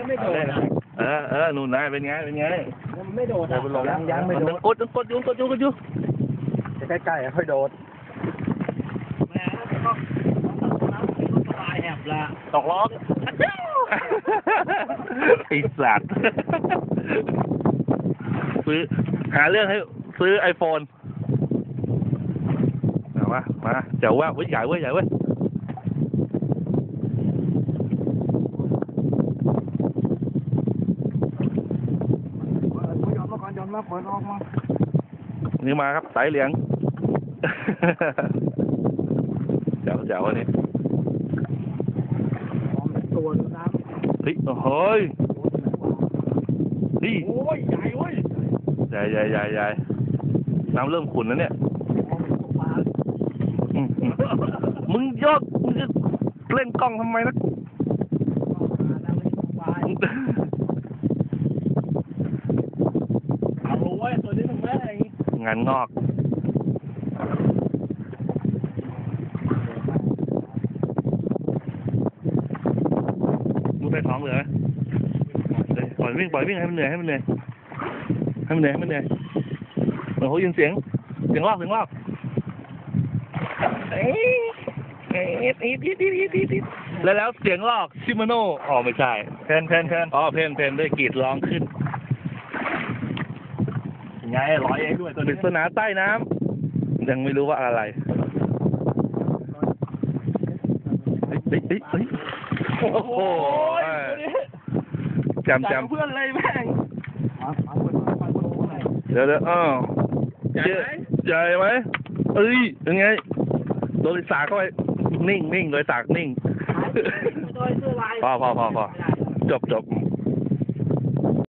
แล้วไม่โดดอะเออเออนู่นนะเป็นไง เป็นไง มันไม่โดดอะยังยังไม่มันโดยังดกดยังกดอยู่กดอยู่กดอยู่ใกล้ๆค่อยโดดแม่แล้วก็สบายแหบละตกล้อไอสัตว์ซื้อหาเรื่องให้ซื้อไอโฟนมาว่ามาเจ๋วว่าเว้ยใหญ่เว้ยใหญ่เว้ย ยอมมาก่อนยอมมาเปิดออกมา นี่มาครับ สายเหลียงเจ๋วเจ๋วอันนี้ตัวดูน้เฮ้ยโอ้โหยนี่ำโอ้ยใหญ่เว้ยใหญ่ใหญ่ใหญ่ใหญ่น้ำเริ่มขุ่นแล้วเนี่ยอืมอืมมึงยกมึงจะเล่นกล้องทำไมนะ งานงอกมุดไปท้องเหลือปล่อยวิ่งปล่อยวิ่งให้มันเหนื่อยให้มันเหนื่อยให้มันเหนื่อยให้มันเหนื่อยโอ้โหยินเสียงเสียงลอกเสียงลอกเอ๊ะเอ๊ะเอ๊ะเอ๊ะเอ๊ะเอ๊ะแล้วแล้วเสียงลอก ชิมาโน่อ๋อไม่ใช่เพนเพนเพนอ๋อเพนเพนด้วยกรีดร้องขึ้น ไงร้อยเองด้วยตัวปรินี้ศนาใต้น้ำยังไม่รู้ว่าอะไรเฮ้ยเฮ้ยเฮ้ยเฮ้ยโอ้โหจำจำเพื่อนเลยแม่งเดี๋ยวเดี๋ยวอ้าวใหญ่ไหมใหญ่ไหมเอ้ยยังไงโดนสากเข้าไปนิ่งนิ่งโดยสากนิ่ง โดยเสื้อลายพอพอพอพอจบจบ